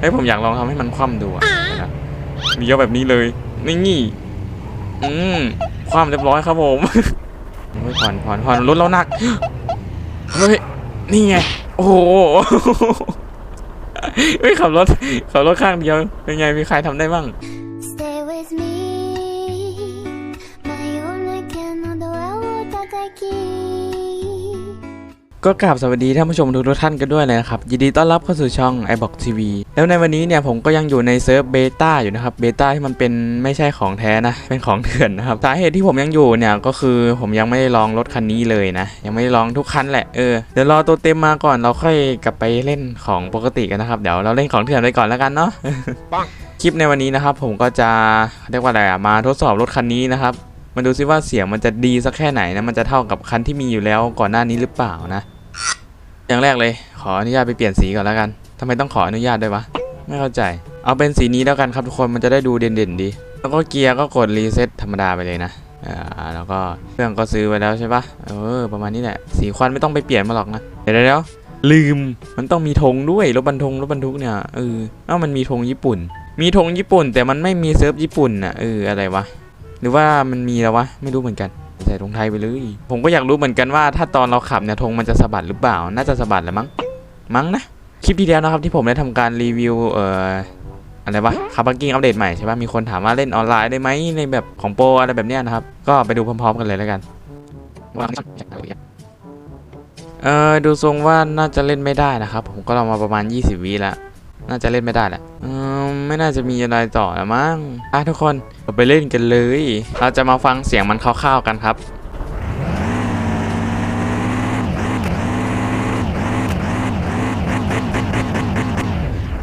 เฮ้ยผมอยากลองทำให้มันคว่ำดูอะนะมีเยอะแบบนี้เลย นี่งี้อืมคว่ำเรียบร้อยครับผม เฮ้ยผ่อนผ่อนผ่อนรถเราหนัก เฮ้ย นี่ไง โอ้โห เฮ้ยขับรถขับรถข้างเดียว เป็นไง มีใครทำได้บ้าง Stay with me 真夜中のドアを叩き ก็กราบสวัสดีท่านผู้ชมทุกท่านกันด้วยเลยนะครับ ยินดีต้อนรับเข้าสู่ช่อง i b o x TV แล้วในวันนี้เนี่ยผมก็ยังอยู่ในเซิร์ฟเบต้าอยู่นะครับเบต้าที่มันเป็นไม่ใช่ของแท้นะ เป็นของเถื่อนนะครับสาเหตุที่ผมยังอยู่เนี่ยก็คือผมยังไม่ได้ลองรถคันนี้เลยนะ ยังไม่ได้ลองทุกคันแหละเออเดี๋ยวรอตัวเต็มมาก่อนเราค่อยกลับไปเล่นของปกติกันนะครับเดี๋ยวเราเล่นของเถื่อนไปก่อนแล้วกันเนาะคลิปในวันนี้นะครับผมก็จะเรียกว่าอะไรอะมาทดสอบรถคันนี้นะครับมาดูซิว่าเสียงมันจะดีสักแค่ไหนนะมันจะเท่ากับคันที่มีอยู่แล้วก่อนหน้านี้หรือเปล่านะ อย่างแรกเลย ขออนุญาตไปเปลี่ยนสีก่อนแล้วกันทำไมต้องขออนุญาตด้วยวะ ไม่เข้าใจ เอาเป็นสีนี้แล้วกันครับทุกคน มันจะได้ดูเด่นๆดี แล้วก็เกียร์ก็กดรีเซ็ตธรรมดาไปเลยนะอ่าแล้วก็เครื่องก็ซื้อไว้แล้วใช่ปะเออ ประมาณนี้แหละ สีควันไม่ต้องไปเปลี่ยนมาหรอกนะ เดี๋ยวเดี๋ยวลืม มันต้องมีธงด้วย รถบรรทุกรถบรรทุกเนี่ย เออเอ้ามันมีธงญี่ปุ่น มีธงญี่ปุ่น แต่มันไม่มีเซิร์ฟญี่ปุ่นน่ะ เออ อะไรวะ หรือว่ามันมีแล้ววะ ไม่รู้เหมือนกัน ใส่ธงไทยไปเลย ผมก็อยากรู้เหมือนกันว่าถ้าตอนเราขับเนี่ยธงมันจะสะบัดหรือเปล่า น่าจะสะบัดแหละมั้ง มั้งนะ คลิปที่แล้วนะครับที่ผมได้ทำการรีวิวเอ่ออะไรวะคาร์บังกิ้งอัปเดตใหม่ใช่ปะมีคนถามว่าเล่นออนไลน์ได้ไหมในแบบของโปรอะไรแบบเนี้ยนะครับ ก็ไปดูพร้อมๆกันเลยแล้วกันว่าเออดูทรงว่าน่าจะเล่นไม่ได้นะครับ ผมก็ลองมาประมาณ 20วิแล้ว น่าจะเล่นไม่ได้แหละไม่น่าจะมีอะไรต่อแล้วมั้งอะทุกคนเราไปเล่นกันเลย เราจะมาฟังเสียงมันคร่าวๆกันครับ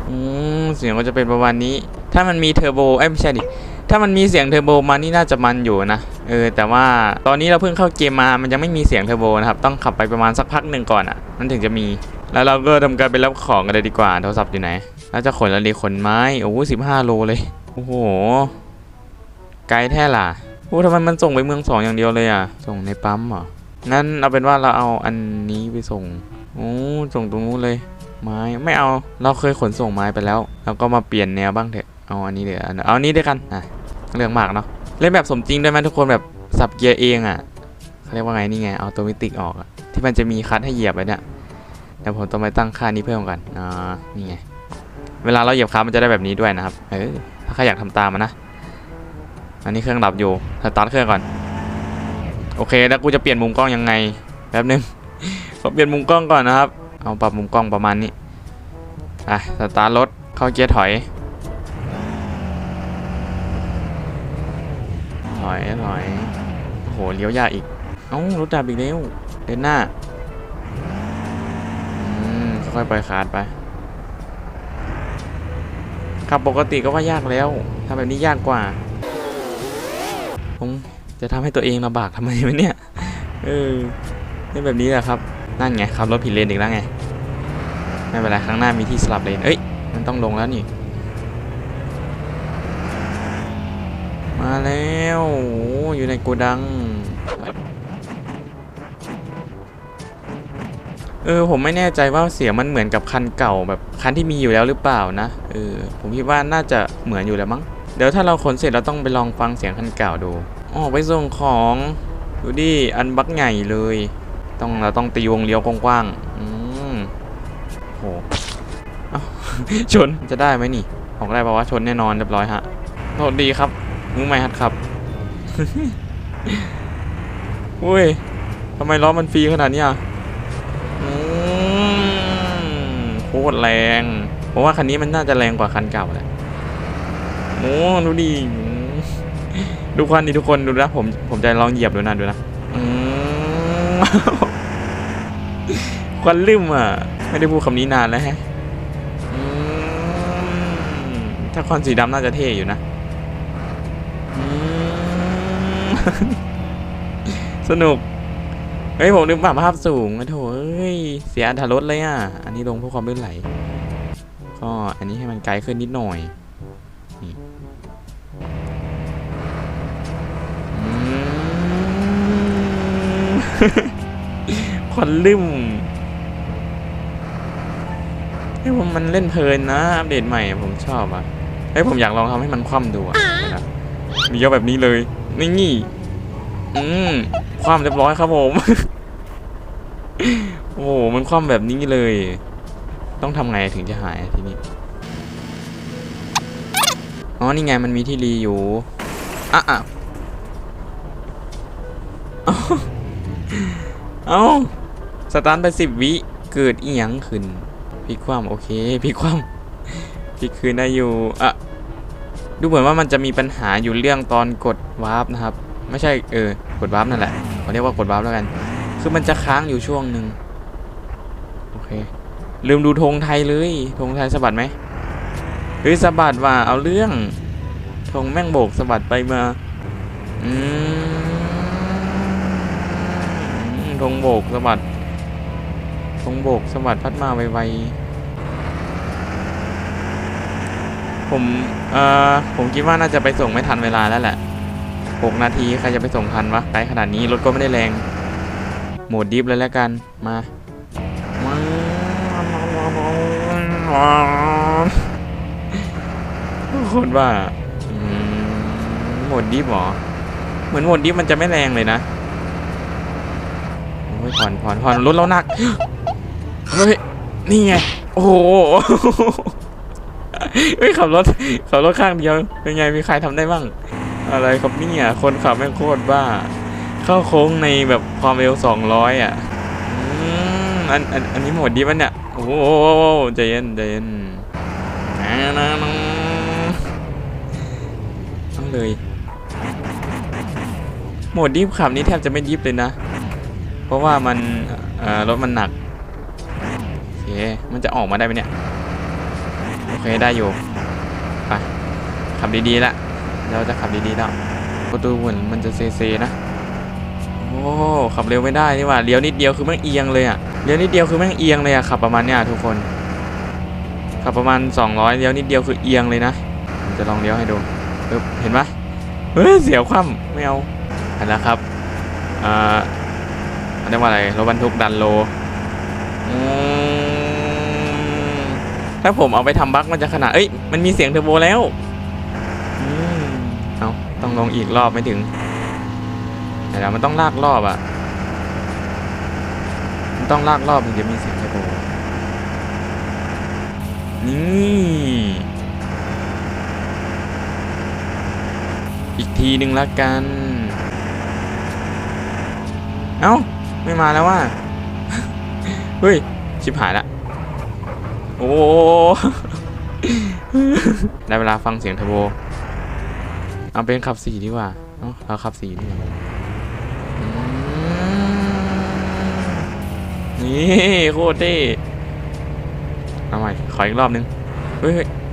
อืมเสียงก็จะเป็นประมาณนี้ ถ้ามันมีเทอร์โบ เอ้ยไม่ใช่ดิ ถ้ามันมีเสียงเทอร์โบมานี่น่าจะมันอยู่นะเออแต่ว่าตอนนี้เราเพิ่งเข้าเกมมามันยังไม่มีเสียงเทอร์โบนะครับต้องขับไปประมาณสักพักหนึ่งก่อนอะมันถึงจะมี แล้วเราก็ทำการไปรับของกันเลยดีกว่าโทรศัพท์อยู่ไหนเราจะขนอะไรขนไม้โอ้โหสิบห้าโลเลยโอ้โหไกลแท้ล่ะโอ้ทำไมมันส่งไปเมืองสองอย่างเดียวเลยอะ ส่งในปั๊มเหรองั้นเอาเป็นว่าเราเอาอันนี้ไปส่งโอ้ส่งตรงนู้นเลย ไม้ไม่เอาเราเคยขนส่งไม้ไปแล้วเราก็มาเปลี่ยนแนวบ้างเถอะเอาอันนี้เดี๋ยวเอาอันนี้ด้วยกันอะ เรื่องมากเนาะเล่นแบบสมจริงด้วยไหมทุกคนแบบสับเกียร์เองอะเขาเรียกว่าไงนี่ไงเอาตัวมิติกออกที่มันจะมีคัทให้เหยียบไว้เนี่ยเดี๋ยวผมต้องไปตั้งค่านี้เพิ่มกันอ่านี่ไงเวลาเราเหยียบคัทมันจะได้แบบนี้ด้วยนะครับเออถ้าใครอยากทำตามมันนะอันนี้เครื่องดับอยู่สตาร์ทเครื่องก่อนโอเคแล้วกูจะเปลี่ยนมุมกล้องยังไงแป๊บนึงขอเปลี่ยนมุมกล้องก่อนนะครับเอาปรับมุมกล้องประมาณนี้อะสตาร์ทรถเข้าเกียร์ถอย อยถอยโอ้โหเลี้ยวยากอีก เอ้ารถดับอีกแล้วเดินหน้าค่อยๆปล่อยคาดไปขับปกติก็ว่ายากแล้วทำแบบนี้ยากกว่า ผมจะทำให้ตัวเองลำบากทำไมวะเนี่ย เออนี่แบบนี้แหละครับ นั่นไงขับรถผิดเลนอีกแล้วไง ไม่เป็นไร ข้างหน้ามีที่สลับเลน เอ้ย มันต้องลงแล้วนี่ มาแล้วอยู่ในโกดัง เออผมไม่แน่ใจว่าเสียงมันเหมือนกับคันเก่าแบบคันที่มีอยู่แล้วหรือเปล่านะ เออผมคิดว่าน่าจะเหมือนอยู่แล้วมั้ง เดี๋ยวถ้าเราขนเสร็จเราต้องไปลองฟังเสียงคันเก่าดูอ๋อไปส่งของดูดิอันบักใหญ่เลย ต้องเราต้องตีวงเลี้ยวกว้างๆอืมโหเอาชนจะได้ไหมนี่ออกได้ป่าวะชนแน่นอนเรียบร้อยฮะโทษดีครับ มือใหม่หัดขับอุ้ยทำไมล้อมันฟรีขนาดนี้อืมโคตรแรงผมว่าคันนี้มันน่าจะแรงกว่าคันเก่าแหละโอ้ดูดิดูควันดิทุกคนดูนะผมผมจะลองเหยียบดูนะดูนะควันลืมอะ ไม่ได้พูดคำนี้นานแล้วฮะถ้าควันสีดำน่าจะเท่อยู่นะ สนุก เฮ้ย ผมลืมปรับภาพสูงโอ้โถเอ้ย เสียอัตรถรสเลยอะ อันนี้ลงเพื่อความลื่นไหล ก็อันนี้ให้มันไกลขึ้นนิดหน่อยอควันลืมเฮ้ยผมมันเล่นเพลินนะ อัปเดตใหม่ผมชอบอะ เฮ้ย ผมอยากลองทำให้มันคว่ำดูอะ เดียวนะมีเยอะแบบนี้เลย นี่อืมคว่ำเรียบร้อยครับผม โอ้โหมันคว่ำแบบนี้เลย ต้องทำไงถึงจะหายทีนี้ อ๋อ นี่ไงมันมีที่รีอยู่อะอะเอ้าเอ้า สตาร์ทไปสิบวิ เกิดอีหยังขึ้นพลิกความโอเคพลิกความพลิกคืนได้อยู่ อะ ดูเหมือนว่ามันจะมีปัญหาอยู่เรื่องตอนกดวาร์ปนะครับ ไม่ใช่เออกดวาร์ปนั่นแหละเขาเรียกว่ากดวาร์ปแล้วกัน คือมันจะค้างอยู่ช่วงหนึ่งโอเค ลืมดูธงไทยเลยธงไทยสะบัดไหมเฮ้ยสะบัดว่ะเอาเรื่องธงแม่งโบกสะบัดไปมาอืมธงโบกสะบัดธงโบกสะบัดพัดมาไวๆ ผมเอ่อผมคิดว่าน่าจะไปส่งไม่ทันเวลาแล้วแหละหกนาทีใครจะไปส่งทันวะไกลขนาดนี้รถก็ไม่ได้แรง โหมดดิฟเลยแล้วกันมาคนว่าโหมดดิฟเหรอ เหมือนโหมดดิฟมันจะไม่แรงเลยนะโอ้ยผ่อนผ่อนผ่อนรถเราหนัก เฮ้ย นี่ไง โอ้โห เฮ้ยขับรถขับรถข้างเดียวเป็นไงมีใครทำได้บ้าง อะไรครับเนี่ยคนขับแม่งโคตรบ้า เข้าโค้งในแบบความเร็ว200อะอืมอันอันอันนี้หมดดีป่ะเนี่ยโอ้โหใจเย็นใจเย็นอ่านะน้องต้องเลยโหมดดิฟขับนี่แทบจะไม่ดิฟเลยนะ เพราะว่ามันรถมันหนักโอเคมันจะออกมาได้ไหมเนี่ย โอเคได้อยู่ไปขับดีๆละเราจะขับดีๆแล้วประตูเหมือนมันจะเซเซนะโอ้ขับเร็วไม่ได้นี่ว่าเลี้ยวนิดเดียวคือแม่งเอียงเลยอะเลี้ยวนิดเดียวคือแม่งเอียงเลยอะขับประมาณเนี้ยทุกคนขับประมาณ 200เลี้ยวนิดเดียวคือเอียงเลยนะผมจะลองเลี้ยวให้ดูเห็นปะเฮ้ยเสียวคว่ำไม่เอาเห็นแล้วครับอ่าเรียกว่าอะไรรถบรรทุกดันโลอืม ถ้าผมเอาไปทำบั๊กมันจะขนาด เอ้ย มันมีเสียงเทอร์โบแล้วเอาต้องลงอีกรอบไม่ถึงแต่แล้วมันต้องลากรอบอะ มันต้องลากรอบถึงจะมีเสียงเทอร์โบ นี่ อีกทีหนึ่งละกัน เอ้า ไม่มาแล้วว่า เฮ้ย ชิบหายละ โอ้ ได้เวลาฟังเสียงเทอร์โบ เอาเป็นขับสี่ดีกว่าเอาเราขับสี่ดีกว่านี่โคตรเท่เอาใหม่ ขออีกรอบนึง เฮ้ย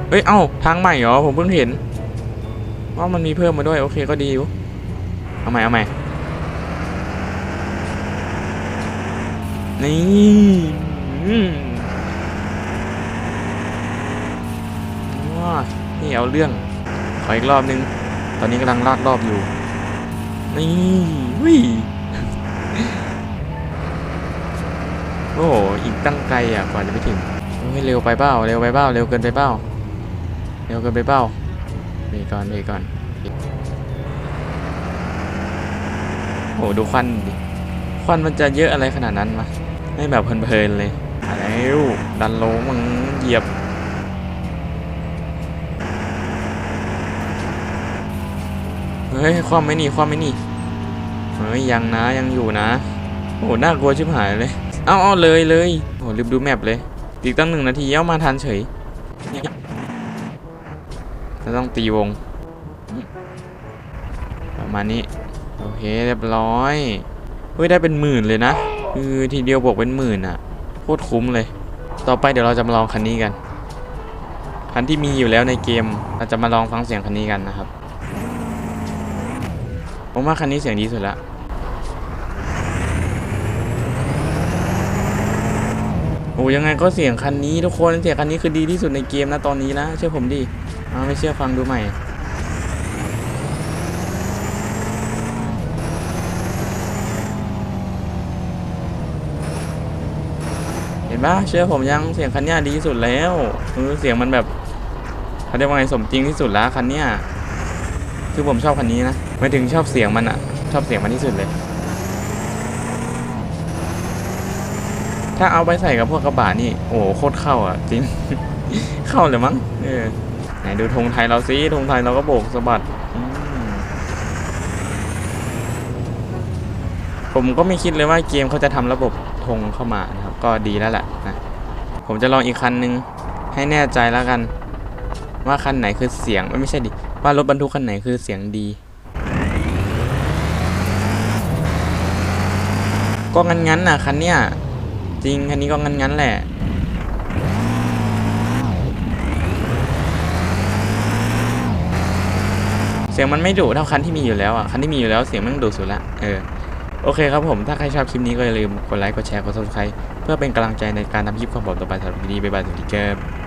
เฮ้ย เอ้า ทางใหม่เหรอ ผมเพิ่งเห็น ว่ามันมีเพิ่มมาด้วย โอเคก็ดีอยู่ เอาใหม่ เอาใหม่ นี่อืมว้า นี่เอาเรื่อง ขออีกรอบนึง ตอนนี้กำลังลากรอบอยู่ นี่วิโอ้โหอีกตั้งไกลอะกว่าจะไปถึงโอ้ยเร็วไปเปล่าเร็วไปเปล่าเร็วเกินไปเปล่าเร็วเกินไปเปล่าเบรกก่อนเบรกก่อนโอ้โหดูควันดิควันมันจะเยอะอะไรขนาดนั้นมะให้แบบเพลินๆเลยมาแล้วดันโลมึงเหยียบ เฮ้ยความไม่นี่ความไม่นี่เฮ้ยยังนะยังอยู่นะ โอ้โหน่ากลัวชิบหายเลย เอาเอาเลยเลยโอ้โหลืมดูแมปเลย อีกตั้งหนึ่งนาทีเอามาทันเฉยจะต้องตีวง ประมาณนี้ โอเคเรียบร้อย เฮ้ยได้เป็นหมื่นเลยนะ คือทีเดียวบวกเป็นหมื่นอะโคตรคุ้มเลย ต่อไปเดี๋ยวเราจะมาลองคันนี้กัน คันที่มีอยู่แล้วในเกมเราจะมาลองฟังเสียงคันนี้กันนะครับ ผมว่าคันนี้เสียงดีสุดละโอ้ยังไงก็เสียงคันนี้ทุกคนเสียงคันนี้คือดีที่สุดในเกมนะตอนนี้นะเชื่อผมดิเอาไม่เชื่อฟังดูใหม่เห็นปะเชื่อผมยังเสียงคันเนี้ยดีที่สุดแล้วเสียงมันแบบเขาเรียกว่าไงสมจริงที่สุดแล้วคันเนี้ย คือผมชอบคันนี้นะไม่ถึงชอบเสียงมันอะชอบเสียงมันที่สุดเลย ถ้าเอาไปใส่กับพวกกระบะนี่ โอ้โหโคตรเข้าอะ จริง เข้าเลยมั้งเออไหนดูธงไทยเราสิธงไทยเราก็โบกสะบัดผมก็ไม่คิดเลยว่าเกมเขาจะทำระบบธงเข้ามานะครับ ก็ดีแล้วแหละนะผมจะลองอีกคันนึงให้แน่ใจแล้วกัน ว่าคันไหนคือเสียงไม่ใช่ดิ ว่ารถบรรทุกคันไหนคือเสียงดี ก็งั้นๆน่ะคันเนี้ยจริงคันนี้ก็งั้นๆแหละเสียงมันไม่ดุเท่าคันที่มีอยู่แล้วอะคันที่มีอยู่แล้วเสียงมันดุสุดละเออโอเคครับผมถ้าใครชอบคลิปนี้ก็อย่าลืมกดไลค์กดแชร์กด subscribe เพื่อเป็นกำลังใจในการทำคลิปของผมต่อไปสำหรับวันนี้บ๊ายบายสวัสดีครับ